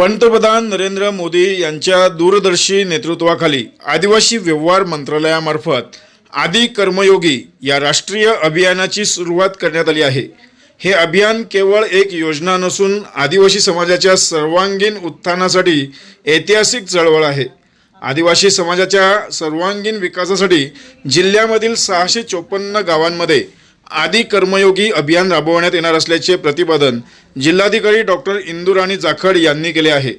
पंतप्रधान नरेंद्र मोदी यांच्या दूरदर्शी नेतृत्वाखाली आदिवासी व्यवहार मंत्रालयामार्फत आदि कर्मयोगी या राष्ट्रीय अभियानाची सुरुवात करण्यात आली आहे. हे अभियान केवळ एक योजना नसून आदिवासी समाजाच्या सर्वांगीण उत्थानासाठी ऐतिहासिक चळवळ आहे. आदिवासी समाजाच्या सर्वांगीण विकासासाठी जिल्ह्यामधील सहाशे चोपन्न गावांमध्ये आदी कर्मयोगी अभियान राबवण्यात येणार असल्याचे प्रतिपादन जिल्हाधिकारी डॉक्टर इंदुराणी जाखड यांनी केले आहे.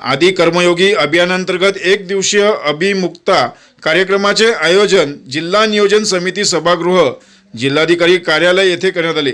आदी कर्मयोगी अभियानांतर्गत एक दिवसीय अभिमुक्ता कार्यक्रमाचे आयोजन जिल्हा नियोजन समिती सभागृह जिल्हाधिकारी कार्यालय येथे करण्यात आले.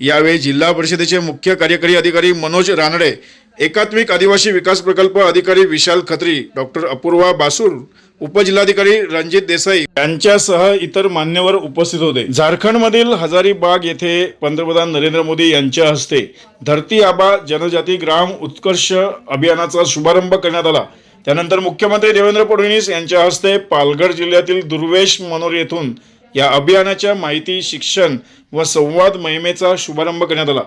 यावेळी जिल्हा परिषदेचे मुख्य कार्यकारी अधिकारी मनोज रानडे एकात्मिक आदिवासी विकास प्रकल्प अधिकारी विशाल खत्री डॉक्टर अपूर्वा बासूर उपजिल्हाधिकारी रणजित देसाई यांच्यासह इतर मान्यवर उपस्थित होते. झारखंडमधील हजारीबाग येथे पंतप्रधान नरेंद्र मोदी यांच्या हस्ते धरती आबा जनजाती ग्राम उत्कर्ष अभियानाचा शुभारंभ करण्यात आला. त्यानंतर मुख्यमंत्री देवेंद्र फडणवीस यांच्या हस्ते पालघर जिल्ह्यातील दुर्वेश मनोर येथून या अभियानाच्या माहिती शिक्षण व संवाद मोहिमेचा शुभारंभ करण्यात आला.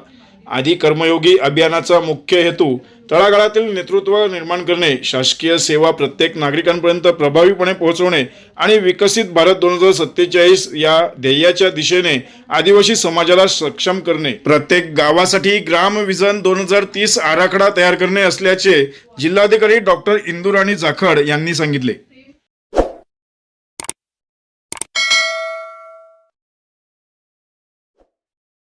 आदी कर्मयोगी अभियानाचा मुख्य हेतू तळागाळातील नेतृत्व निर्माण करणे शासकीय सेवा प्रत्येक नागरिकांपर्यंत प्रभावीपणे पोहोचवणे आणि विकसित भारत दोन हजार सत्तेचाळीस या ध्येयाच्या दिशेने आदिवासी समाजाला सक्षम करणे. प्रत्येक गावासाठी ग्राम विजन दोन हजार तीस आराखडा तयार करणे असल्याचे जिल्हाधिकारी डॉक्टर इंदुराणी जाखड यांनी सांगितले.